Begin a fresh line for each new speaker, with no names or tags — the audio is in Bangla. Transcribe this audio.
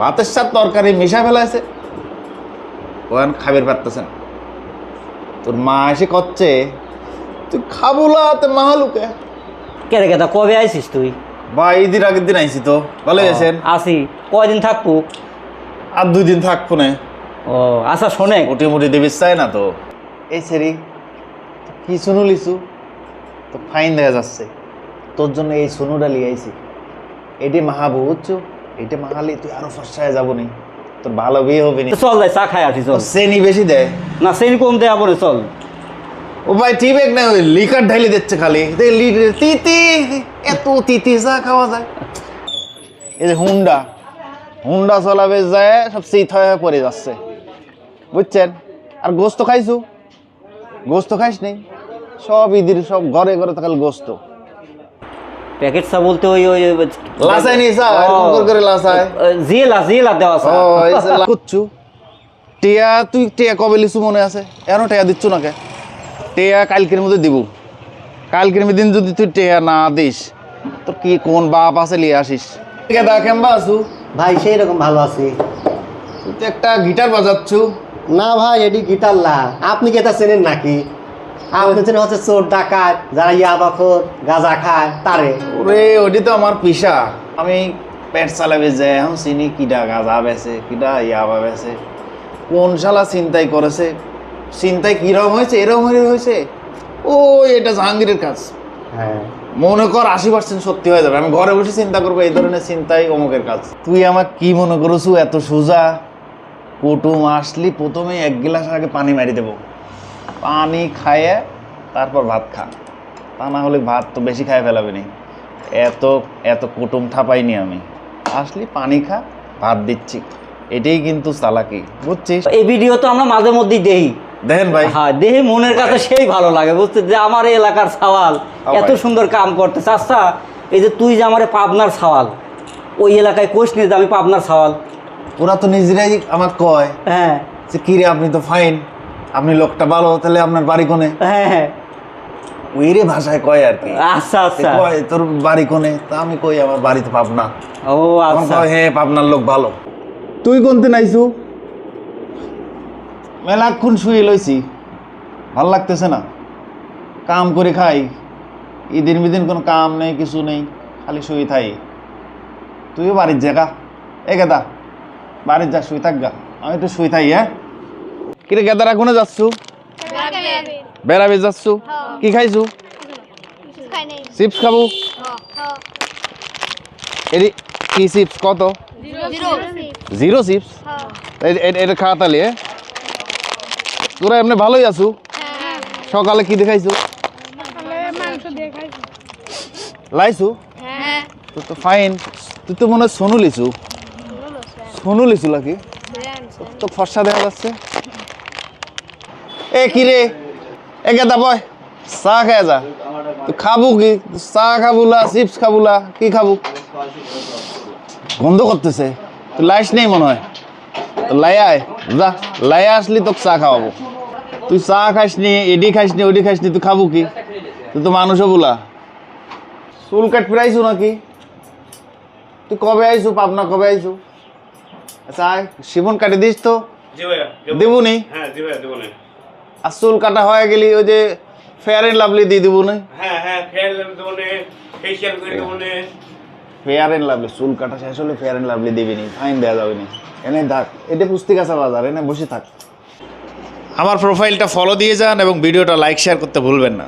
ভাতের সাথে তরকারি মিশা ফেলাইছে ওখান খাবার পারতেছেন তোর মা এসে করছে তুই খাবুলা তে মাহালুকে
কে রে কেতা কবে আইছিস তুই?
বা দিন আগের দিন আইছি তো। ভালো গেছেন
আসি কয়দিন থাকব?
আর দুই দিন থাকব না।
ও আচ্ছা শোনে
মোটি মুটি দেবিস চাই না তো। এই সেরি কি শুনু লিসু তো ফাইন দেখা যাচ্ছে। তোর জন্য এই সোনুটা লিয়ে আইছি। এটি মাহাবু বুঝছ? এটি মাহালি তুই আরও ফসায় যাব নি। তোর ভালো বিয়ে হবে নি।
চল যাই চা খাই আসি চল।
শ্রেণি বেশি দেয়
না সেই কম দেয়া পরে চল।
ও ভাই ঠিক না ওই লিকার ঢালি দিচ্ছে খালি। তিতি এত তিতি চা খাওয়া যায়। এই যে হুন্ডা হুন্ডা চলাবে যায় সব শীত হয়ে পড়ে যাচ্ছে। বুঝছেন? আর গোস্ত খাইছু। গোস্ত খাইস নেই সব ঈদের সব ঘরে ঘরে থাকাল গোস্ত।
প্যাকেট চা বলতে ওই ওই
লাসাই চা, করে লাসাই।
ওই জিয়েলা জিয়েলা দেওয়া চা।
কুচ্ছু টিয়া তুই টিয়া কবে লিসু মনে আছে? এখনও টিয়া দিচ্ছ না কে? টিয়া কালকের মধ্যে দিব। কালকের দিন যদি তুই টিয়া না দিস তোর কি কোন বাপ আছে লিয়ে আসিস? ঠিক আছে কেমবা আসু
ভাই সেই রকম ভালো আছি।
তুই তো একটা গিটার বাজাচ্ছু।
না ভাই এটি গিটার না। আপনি কি এটা চেনেন নাকি? আপনি হচ্ছে চোর ডাকাত যারা ইয়াবাখর গাঁজা খায় তারে?
ওরে ওটি তো আমার পিসা। আমি পেট চালাবে যে এখন চিনি কিডা গাজা বেছে কিডা ইয়াবা বেছে কোন শালা চিন্তাই করেছে? চিন্তাই কীরকম হয়েছে? এরকম হয়েছে? ও এটা জাহাঙ্গীরের কাজ।
হ্যাঁ।
মনে কর আশি পার্সেন্ট সত্যি হয়ে যাবে। আমি ঘরে বসে চিন্তা করব এই ধরনের চিন্তাই অমুকের কাজ। তুই আমার কি মনে করছু এত সোজা? কুটুম আসলি প্রথমে এক গ্লাস আগে পানি মারি দেবো। পানি খাইয়ে তারপর ভাত খা তা না হলে ভাত তো বেশি খায় ফেলাবে নি এত এত কুটুম ঠাপাইনি আমি। আসলি পানি খা ভাত দিচ্ছি। এটাই কিন্তু চালাকি বুঝছিস?
এই ভিডিও তো আমরা মাঝে মধ্যেই দেই।
দেখেন ভাই।
হ্যাঁ দেহে মনের কাছে সেই ভালো লাগে বুঝতে যে আমার এলাকার সওয়াল এত সুন্দর কাম করতে চাচ্ছা এই যে তুই যে আমার পাবনার সওয়াল ওই এলাকায় কোষ নিয়ে যে আমি পাবনার সওয়াল।
ওরা তো নিজেরাই আমার কয়
হ্যাঁ।
যে কিরে আপনি তো ফাইন আপনি লোকটা ভালো তাহলে আপনার বাড়ি কোনে?
হ্যাঁ হ্যাঁ।
ওই রে ভাষায় কয় আর কি?
আচ্ছা আচ্ছা।
কয় তোর বাড়ি কোনে? তা আমি কই আমার বাড়িতে পাবনা।
ও আচ্ছা
কয় হ্যাঁ পাবনার লোক ভালো। তুই কোনতে নাইছু মেলাক্ষণ শুয়ে লইছি। ভালো লাগতেছে না। কাম করে খাই। ঈদিন বিদিন কোনো কাম নেই কিছু নেই খালি শুয়ে থাই। তুইও বাড়ির জায়গা। এ গেদা বাড়ির যা শুয়ে থাক গা। আমি একটু শুয়ে থাই হ্যাঁ? কিরে গেদারা, কোনে যাচ্ছু? বেড়াবে যাচ্ছু? কি খাইছু? চিপস খাব? এটি কি চিপস? কত? Zero chips? এটা খাওয়া তাহলে তোরা এমনি ভালোই আছো? সকালে কি দেখাইছো লাইছো? তুই তো ফাইন। তুই তো মনে হয় সোনু লিছু। সোনু লিছু নাকি? তো ফর্সা দেখা যাচ্ছে। এ কি রে? এ গেদা বয়? চা খায় যা। তুই খাব কি? চা খাবুলা চিপস খাবুলা কি খাব? গন্ধ করতেছে। তুই লাইস নেই মনে হয়। তো লাই আয় যা। লাই আসলি তোকে চা খাওয়াবো। তুই চা খাসনি এডি খাসনি ওডি খাসনি তুই খাব কি? তুই তো মানুষও বলা। চুল কাট ফিরাইছু নাকি? তুই কবে আইছু পাবনা কবে আইছু? আচ্ছা শিবন কাটে দিস তো।
দেবো।
নি?
হ্যাঁ দেবো না।
আর চুল কাটা হয়ে গেলি ওই যে ফেয়ার এন্ড লাভলি দিয়ে দিব না?
হ্যাঁ হ্যাঁ ফেয়ার দেবো করে দেবো না।
ফেয়ার এন্ড লাভলি চুল কাটা শেষ হলে ফেয়ার এন্ড লাভলি দিবি নি ফাইন দেওয়া যাবে না। এনে থাক এটা পুস্তিক আছে বাজার এনে বসে থাক। আমার প্রোফাইলটা ফলো দিয়ে যান এবং ভিডিওটা লাইক শেয়ার করতে ভুলবেন না।